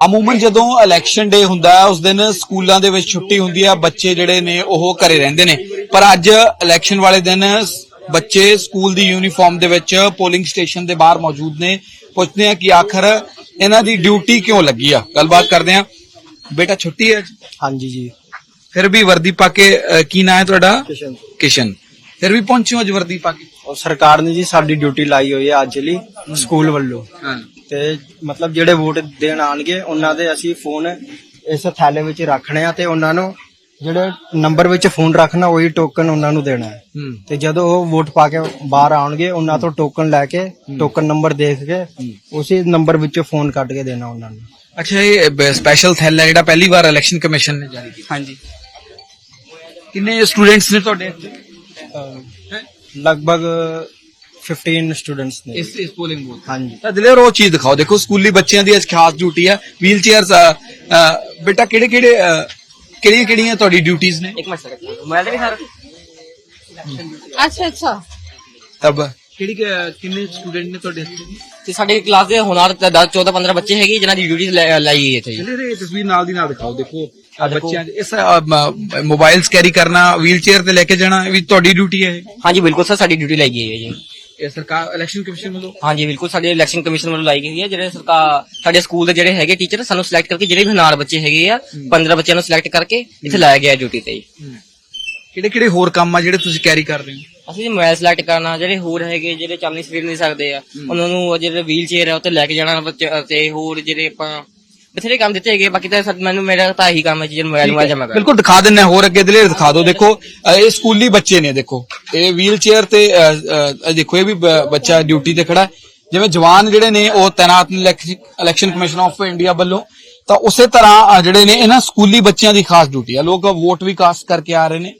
ਅਮੂਮਨ ਜਦੋਂ ਇਲੈਕਸ਼ਨ ਡੇ ਹੁੰਦਾ ਹੈ ਉਸ ਦਿਨ ਸਕੂਲਾਂ ਦੇ ਵਿੱਚ ਛੁੱਟੀ ਹੁੰਦੀ ਹੈ ਬੱਚੇ ਜਿਹੜੇ ਨੇ ਉਹ ਘਰੇ ਰਹਿੰਦੇ ਨੇ। ਪਰ ਅੱਜ ਇਲੈਕਸ਼ਨ ਵਾਲੇ ਦਿਨ ਬੱਚੇ ਸਕੂਲ ਦੀ ਯੂਨੀਫਾਰਮ ਦੇ ਵਿੱਚ ਪੋਲਿੰਗ ਸਟੇਸ਼ਨ ਦੇ ਬਾਹਰ ਮੌਜੂਦ ਨੇ। ਪੁੱਛਦੇ ਆ ਕਿ ਆਖਰ ਇਹਨਾਂ ਦੀ ਡਿਊਟੀ ਕਿਉਂ ਲੱਗੀ ਆ? ਗੱਲਬਾਤ ਕਰਦੇ ਆ। ਬੇਟਾ ਛੁੱਟੀ ਹੈ ਅੱਜ? ਹਾਂਜੀ ਜੀ। ਫਿਰ ਵੀ ਵਰਦੀ ਪਾ ਕੇ ਅ, ਕੀ ਨਾਂ ਹੈ ਤੁਹਾਡਾ? ਕਿਸ਼ਨ। ਕਿਸ਼ਨ। ਫਿਰ ਵੀ ਪਹੁੰਚਿਓ ਅੱਜ ਵਰਦੀ ਪਾ ਕੇ? ਉਹ ਸਰਕਾਰ ਨੇ ਜੀ ਸਾਡੀ ਡਿਊਟੀ ਲਾਈ ਹੋਈ ਹੈ ਅੱਜ ਲਈ ਸਕੂਲ ਵੱਲੋਂ। ਹਾਂ। ਤੇ ਮਤਲਬ ਜਿਹੜੇ ਵੋਟ ਦੇਣ ਆਣਗੇ ਉਹਨਾਂ ਦੇ ਅਸੀਂ ਫੋਨ ਇਸ ਥੈਲੇ ਵਿੱਚ ਰੱਖਣੇ ਆ ਤੇ ਉਹਨਾਂ ਨੂੰ ਜਿਹੜੇ ਨੰਬਰ ਵਿੱਚ ਫੋਨ ਰੱਖਣਾ ਉਹੀ ਟੋਕਨ ਉਹਨਾਂ ਨੂੰ ਦੇਣਾ ਹੈ। ਤੇ ਜਦੋਂ ਉਹ ਵੋਟ ਪਾ ਕੇ ਬਾਹਰ ਆਉਣਗੇ ਉਹਨਾਂ ਤੋਂ ਟੋਕਨ ਲੈ ਕੇ ਟੋਕਨ ਨੰਬਰ ਦੇਖ ਕੇ ਉਸੇ ਨੰਬਰ ਵਿੱਚੋਂ ਫੋਨ ਕੱਢ ਕੇ ਦੇਣਾ ਉਹਨਾਂ ਨੂੰ। ਅੱਛਾ ਇਹ ਸਪੈਸ਼ਲ ਥੈਲ ਹੈ ਜਿਹੜਾ ਪਹਿਲੀ ਵਾਰ ਇਲੈਕਸ਼ਨ ਕਮਿਸ਼ਨ ਨੇ ਜਾਰੀ ਕੀਤਾ। ਹਾਂਜੀ। ਕਿੰਨੇ ਸਟੂਡੈਂਟਸ ਨੇ ਤੁਹਾਡੇ ਲਗਭਗ 15 ਸਟੂਡੈਂਟਸ ਨੇ। ਇਸ ਇਸ ਪੋਲਿੰਗ ਬੂਥ ਹਾਂਜੀ। ਤਾਂ ਦਿਲੇਰ ਉਹ ਚੀਜ਼ ਦਿਖਾਓ। ਦੇਖੋ ਸਕੂਲੀ ਬੱਚਿਆਂ ਦੀ ਅੱਜ ਖਾਸ ਡਿਊਟੀ ਹੈ ਵੀਲ ਚੇਅਰਸ ਬੇਟਾ ਕਿਹੜੇ ਕਿਹੜੇ ਕਿਹੜੀਆਂ ਕਿਹੜੀਆਂ ਤੁਹਾਡੀ ਡਿਊਟੀਆਂ ਨੇ? ਇੱਕ ਮਿੰਟ ਸਰ ਮੋਬਾਈਲ ਤੇ ਵੀ ਸਰ। ਅੱਛਾ ਅੱਛਾ। ਤਬ। ਕਿਹੜੀ ਕਿੰਨੇ ਸਟੂਡੈਂਟ ਨੇ ਤੁਹਾਡੇ ਇੱਥੇ? ਤੇ ਸਾਡੇ ਕਲਾਸ ਦੇ ਹੁਨਾਰ 10 14 15 ਬੱਚੇ ਹੈਗੇ ਜਿਨ੍ਹਾਂ ਦੀ ਡਿਊਟੀ ਲਾਈ ਗਈ ਹੈ ਇੱਥੇ ਜੀ। ਚਲੇ ਰੇ ਤਸਵੀਰ ਨਾਲ ਦੀ ਨਾਲ ਦਿਖਾਓ। ਦੇਖੋ ਆਹ ਬੱਚਿਆਂ ਦੇ ਇਸ ਮੋਬਾਈਲਸ ਕੈਰੀ ਕਰਨਾ ਵੀਲ ਚੇਅਰ ਤੇ ਲੈ ਕੇ ਜਾਣਾ ਇਹ ਵੀ ਤੁਹਾਡੀ ਡਿਊਟੀ ਹੈ? ਹਾਂਜੀ ਬਿਲਕੁਲ ਸਰ ਸਾਡੀ ਡਿਊਟੀ ਲਾਈ ਗਈ ਹੈ ਜੀ। ਇਹ ਸਰਕਾਰ ਇਲੈਕਸ਼ਨ ਕਮਿਸ਼ਨ ਵੱਲੋਂ? ਹਾਂਜੀ ਬਿਲਕੁਲ ਸਾਡੇ ਇਲੈਕਸ਼ਨ ਕਮਿਸ਼ਨ ਵੱਲੋਂ ਲਾਈ ਗਈ ਹੈ। ਜਿਹੜੇ ਸਰਕਾਰ ਸਾਡੇ ਸਕੂਲ ਦੇ ਜਿਹੜੇ ਹੈਗੇ ਟੀਚਰ ਸਾਨੂੰ ਸਿਲੈਕਟ ਕਰਕੇ ਜਿਹੜੇ ਵੀ ਹੁਨਾਰ ਬੱਚੇ ਹੈਗੇ ਆ 15 ਬੱਚਿਆਂ ਨੂੰ ਸਿਲੈਕਟ ਕਰਕੇ ਇੱਥੇ ਲਾਇਆ ਗਿਆ ਡਿਊਟੀ ਤੇ ਕਿਹੜੇ ਕਿਹੜੇ ਹੋਰ ਕੰਮ ਆ ਜਿਹੜੇ ਤੁਸੀਂ ਕੈਰੀ ਕਰ ਰਹੇ ਹੋ? ਅਸੀਂ ਮੋਬਾਈਲ ਸਿਲੈਕਟ ਕਰਨਾ ਜਿਹੜੇ ਹੋਰ ਹੈਗੇ ਜਿਹੜੇ ਚੱਲ ਨਹੀਂ ਫਿਰ ਨਹੀਂ ਸਕਦੇ ਆ ਉਹਨਾਂ ਨੂੰ ਜਿਹੜੇ ਵੀਲ ਚੇਅਰ ਹੈ ਉੱਤੇ ਲੈ ਕੇ ਜਾਣਾ ਤੇ ਹੋਰ ਜਿਹੜੇ ਆਪਾਂ ਬਥੇਰੇ ਕੰਮ ਦਿੱਤੇ ਹੈਗੇ ਬਾਕੀ ਤਾਂ ਸਰ ਮੈਨੂੰ ਮੇਰਾ ਤਾਂ ਇਹੀ ਕੰਮ ਹੈ ਜੀ ਜਿਹੜਾ ਮੋਬਾਈਲ ਮੋਬਾਈਲ ਜਮਾ ਕਰਨਾ ਬਿਲਕੁਲ ਦਿਖਾ ਦਿੰਨੇ ਹੋਰ ਅੱਗੇ ਦਲੇਰ ਦਿਖਾ ਦਿਓ। ਦੇਖੋ ਅ, ਇਹ ਸਕੂਲੀ ਬੱਚੇ ਨੇ ਦੇਖੋ। ਇਹ ਵੀਲ ਚੇਅਰ ਤੇ ਅ, ਅ, ਇਹ ਦੇਖੋ ਇਹ ਵੀ ਬ- ਬੱਚਾ ਡਿਊਟੀ ਤੇ ਖੜਾ ਹੈ। ਜਿਵੇਂ ਜਵਾਨ ਜਿਹੜੇ ਨੇ ਉਹ ਤੈਨਾਤ ਨੇ election election commission of India ਵੱਲੋਂ। ਤਾਂ ਉਸੇ ਤਰ੍ਹਾਂ ਅ, ਜਿਹੜੇ ਨੇ ਇਹਨਾਂ ਸਕੂਲੀ ਬੱਚਿਆਂ ਦੀ ਖਾਸ ਡਿਊਟੀ ਆ। ਲੋਕ ਵੋਟ ਵੀ ਕਾਸਟ ਕਰਕੇ ਆ ਰਹੇ ਨੇ।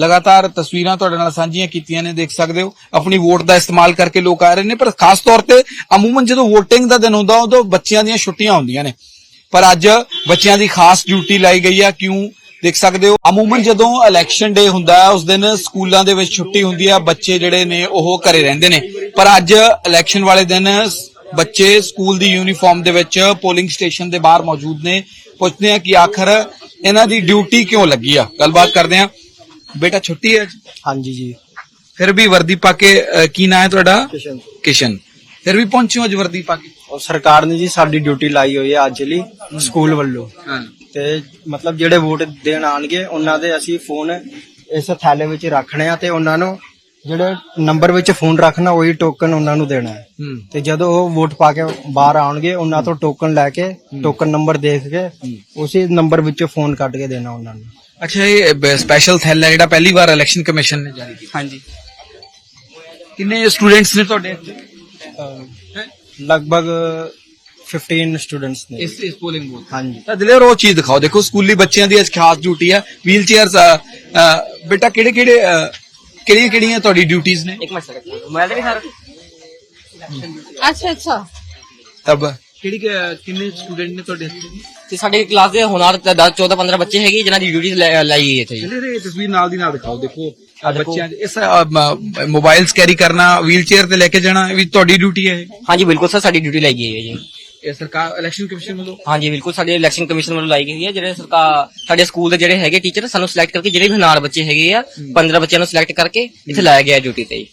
ਲਗਾਤਾਰ ਤਸਵੀਰਾਂ ਤੁਹਾਡੇ ਨਾਲ ਸਾਂਝੀਆਂ ਕੀਤੀਆਂ ਨੇ ਦੇਖ ਸਕਦੇ ਹੋ। ਆਪਣੀ ਵੋਟ ਦਾ ਇਸਤੇਮਾਲ ਕਰਕੇ ਲੋਕ ਆ ਰਹੇ ਨੇ। ਪਰ ਖਾਸ ਤੌਰ ਤੇ ਅਮੂਮਨ ਜਦੋਂ VOTING ਦਾ ਦਿਨ ਹੁੰਦਾ ਉਦੋਂ ਬੱਚਿਆਂ ਦੀਆਂ ਛੁੱਟੀਆਂ ਹੁੰਦੀਆਂ ਨੇ। ਪਰ ਅੱਜ ਬੱਚਿਆਂ ਦੀ ਖਾਸ ਡਿਊਟੀ ਲਾਈ ਗਈ ਆ ਕਿਉਂ ਦੇਖ ਸਕਦੇ ਹੋ? ਅਮੂਮਨ ਜਦੋਂ ਇਲੈਕਸ਼ਨ ਡੇ ਹੁੰਦਾ ਹੈ ਉਸ ਦਿਨ ਸਕੂਲਾਂ ਦੇ ਵਿੱਚ ਛੁੱਟੀ ਹੁੰਦੀ ਆ ਬੱਚੇ ਜਿਹੜੇ ਨੇ ਉਹ ਘਰੇ ਰਹਿੰਦੇ ਨੇ। ਪਰ ਅੱਜ ਇਲੈਕਸ਼ਨ ਵਾਲੇ ਦਿਨ ਬੱਚੇ ਸਕੂਲ ਦੀ ਯੂਨੀਫਾਰਮ ਦੇ ਵਿੱਚ ਪੋਲਿੰਗ ਸਟੇਸ਼ਨ ਦੇ ਬਾਹਰ ਮੌਜੂਦ ਨੇ। ਪੁੱਛਦੇ ਆ ਕਿ ਆਖਰ ਇਹਨਾਂ ਦੀ ਡਿਊਟੀ ਕਿਉਂ ਲੱਗੀ ਆ? ਗੱਲਬਾਤ ਕਰਦੇ ਆ। ਬੇਟਾ ਛੁੱਟੀ ਹੈ? ਹਾਂਜੀ ਜੀ। ਫਿਰ ਵੀ ਵਰਦੀ ਪਾ ਕੇ ਅ, ਕੀ ਨਾਂ ਹੈ ਤੁਹਾਡਾ? ਕਿਸ਼ਨ। ਕਿਸ਼ਨ। ਫਿਰ ਵੀ ਪਹੁੰਚਿਓ ਅੱਜ ਵਰਦੀ ਪਾ ਕੇ? ਉਹ ਸਰਕਾਰ ਨੇ ਜੀ ਸਾਡੀ ਡਿਊਟੀ ਲਾਈ ਹੋਈ ਹੈ ਅੱਜ ਲਈ। ਸਕੂਲ ਵੱਲੋਂ। ਹਾਂ ਤੇ ਮਤਲਬ ਜਿਹੜੇ ਵੋਟ ਦੇਣ ਆਣਗੇ ਉਹਨਾਂ ਦੇ ਅਸੀਂ ਫੋਨ ਇਸ ਥੈਲੇ ਵਿੱਚ ਰੱਖਣੇ ਆ ਤੇ ਉਹਨਾਂ ਨੂੰ ਜਿਹੜੇ ਨੰਬਰ ਵਿੱਚ ਫੋਨ ਰੱਖਣਾ ਉਹੀ ਟੋਕਨ ਉਹਨਾਂ ਨੂੰ ਦੇਣਾ ਹੈ। ਹੂੰ। ਤੇ ਜਦੋਂ ਉਹ ਵੋਟ ਪਾ ਕੇ ਬਾਹਰ ਆਉਣਗੇ ਉਹਨਾਂ ਤੋਂ ਟੋਕਨ ਲੈ ਕੇ ਟੋਕਨ ਨੰਬਰ ਦੇਖ ਕੇ ਉਸੇ ਨੰਬਰ ਵਿੱਚੋਂ ਫੋਨ ਕੱਢ ਕੇ ਦੇਣਾ ਉਹਨਾਂ ਨੂੰ। ਅੱਛਾ ਇਹ ਸਪੈਸ਼ਲ ਥੈਲ ਜਿਹੜਾ ਪਹਿਲੀ ਵਾਰ ਇਲੈਕਸ਼ਨ ਕਮਿਸ਼ਨ ਨੇ ਜਾਰੀ ਕੀਤਾ। ਹਾਂਜੀ। ਕਿੰਨੇ ਸਟੂਡੈਂਟਸ ਨੇ ਤੁਹਾਡੇ ਲਗਭਗ 15 ਸਟੂਡੈਂਟਸ ਨੇ। ਇਸ ਇਸ ਪੋਲਿੰਗ ਬੂਥ ਹਾਂਜੀ। ਤਾਂ ਦਿਲੇਰ ਉਹ ਚੀਜ਼ ਦਿਖਾਓ। ਦੇਖੋ ਸਕੂਲੀ ਬੱਚਿਆਂ ਦੀ ਅੱਜ ਖਾਸ ਡਿਊਟੀ ਹੈ। ਵੀਲ ਚੇਅਰਸ ਬੇਟਾ ਕਿਹੜੇ ਕਿਹੜੇ ਕਿਹੜੀਆਂ ਕਿਹੜੀਆਂ ਤੁਹਾਡੀ ਡਿਊਟੀਆਂ ਨੇ? ਇੱਕ ਮਿੰਟ ਸਰ ਮੋਬਾਈਲ ਤੇ ਵੀ ਸਰ। ਅੱਛਾ ਅੱਛਾ। ਤਬ। ਕਿਹੜੀ ਕਿੰਨੇ ਸਟੂਡੈਂਟ ਨੇ ਤੁਹਾਡੇ ਇੱਥੇ? ਤੇ ਸਾਡੇ ਕਲਾਸ ਦੇ ਹੁਨਾਰ 10 14 15 ਬੱਚੇ ਹੈਗੇ ਜਿਨ੍ਹਾਂ ਦੀ ਡਿਊਟੀ ਲਾਈ ਗਈ ਹੈ ਇੱਥੇ ਜੀ। ਚਲੇ ਰੇ ਤਸਵੀਰ ਨਾਲ ਦੀ ਨਾਲ ਦਿਖਾਓ। ਦੇਖੋ ਆਹ ਬੱਚਿਆਂ ਦੇ ਇਸ ਮੋਬਾਈਲਸ ਕੈਰੀ ਕਰਨਾ ਵੀਲ ਚੇਅਰ ਤੇ ਲੈ ਕੇ ਜਾਣਾ ਵੀ ਤੁਹਾਡੀ ਡਿਊਟੀ ਹੈ? ਹਾਂਜੀ ਬਿਲਕੁਲ ਸਰ ਸਾਡੀ ਡਿਊਟੀ ਲਾਈ ਗਈ ਹੈ ਜੀ। ਇਹ ਸਰਕਾਰ ਇਲੈਕਸ਼ਨ ਕਮਿਸ਼ਨ ਵੱਲੋਂ? ਹਾਂਜੀ ਬਿਲਕੁਲ ਸਾਡੇ ਇਲੈਕਸ਼ਨ ਕਮਿਸ਼ਨ ਵੱਲੋਂ ਲਾਈ ਗਈ ਹੈ। ਜਿਹੜੇ ਸਰਕਾਰ ਸਾਡੇ ਸਕੂਲ ਦੇ ਜਿਹੜੇ ਹੈਗੇ ਟੀਚਰ ਸਾਨੂੰ ਸਿਲੈਕਟ ਕਰਕੇ ਜਿਹੜੇ ਵੀ ਹੁਨਾਰ ਬੱਚੇ ਹੈਗੇ ਆ 15 ਬੱਚਿਆਂ ਨੂੰ ਸਿਲੈਕਟ ਕਰਕੇ ਇੱਥੇ ਲਾਇਆ ਗਿਆ ਡਿਊਟੀ ਤੇ ਜੀ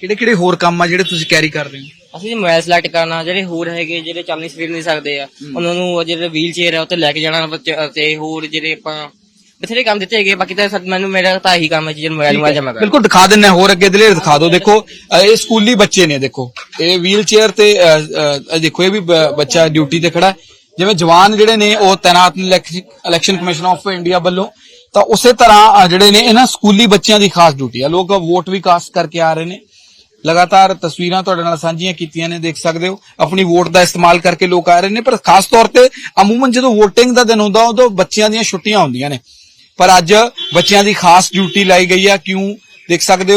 ਕਿਹੜੇ ਕਿਹੜੇ ਹੋਰ ਕੰਮ ਆ ਜਿਹੜੇ ਤੁਸੀਂ ਕੈਰੀ ਕਰ ਰਹੇ ਹੋ? ਅਸੀਂ ਜੀ ਮੋਬਾਈਲ ਸਿਲੈਕਟ ਕਰਨਾ ਜਿਹੜੇ ਹੋਰ ਹੈਗੇ ਜਿਹੜੇ ਚੱਲ ਨਹੀਂ ਫਿਰ ਨਹੀਂ ਸਕਦੇ ਆ ਉਹਨਾਂ ਨੂੰ ਜਿਹੜੇ ਵੀਲ ਚੇਅਰ ਹੈ ਉੱਤੇ ਲੈ ਕੇ ਜਾਣਾ ਬੱਚੇ ਤੇ ਹੋਰ ਜਿਹੜੇ ਆਪਾਂ ਬਥੇਰੇ ਕੰਮ ਦਿੱਤੇ ਹੈਗੇ ਬਾਕੀ ਤਾਂ ਮੈਨੂੰ ਮੇਰਾ ਤਾਂ ਇਹੀ ਕੰਮ ਹੈ ਜੀ ਮੋਬਾਈਲ ਮੋਬਾਈਲ ਜਮਾ ਕਰਨਾ ਬਿਲਕੁਲ ਦਿਖਾ ਦਿੰਨੇ ਹੋਰ ਅੱਗੇ ਦਲੇਰ ਦਿਖਾ ਦਿਓ। ਦੇਖੋ ਅ, ਇਹ ਸਕੂਲੀ ਬੱਚੇ ਨੇ ਦੇਖੋ। ਇਹ ਵੀਲ ਚੇਅਰ ਤੇ ਅ, ਅ, ਦੇਖੋ ਇਹ ਵੀ ਬ- ਬੱਚਾ ਡਿਊਟੀ ਤੇ ਖੜਾ ਹੈ। ਜਿਵੇਂ ਜਵਾਨ ਜਿਹੜੇ ਨੇ ਉਹ ਤੈਨਾਤ ਨੇ ਇਲੈਕਸ਼ਨ ਕਮਿਸ਼ਨ ਆਫ ਇੰਡੀਆ ਵੱਲੋਂ। ਤਾਂ ਉਸੇ ਤਰ੍ਹਾਂ ਅ, ਜਿਹੜੇ ਨੇ ਇਹਨਾਂ ਸਕੂਲੀ ਬੱਚਿਆਂ ਦੀ ਖਾਸ ਡਿਊਟੀ ਆ ਲੋਕ ਵੋਟ ਵੀ ਕਾਸਟ ਕਰਕੇ ਆ ਰਹੇ ਨੇ। ਲਗਾਤਾਰ ਤਸਵੀਰਾਂ ਤੁਹਾਡੇ ਨਾਲ ਸਾਂਝੀਆਂ ਕੀਤੀਆਂ ਨੇ ਦੇਖ ਸਕਦੇ ਹੋ। ਆਪਣੀ ਵੋਟ ਦਾ ਇਸਤੇਮਾਲ ਕਰਕੇ ਲੋਕ ਆ ਰਹੇ ਨੇ। ਪਰ ਖਾਸ ਤੌਰ ਤੇ ਅਮੂਮਨ ਜਦੋਂ VOTING ਦਾ ਦਿਨ ਹੁੰਦਾ ਉਦੋਂ ਬੱਚਿਆਂ ਦੀਆਂ ਛੁੱਟੀਆਂ ਹੁੰਦੀਆਂ ਨੇ। ਪਰ ਅੱਜ ਬੱਚਿਆਂ ਦੀ ਖਾਸ ਡਿਊਟੀ ਲਾਈ ਗਈ ਆ। ਕਿਉਂ? ਦੇਖ ਸਕਦੇ ਹੋ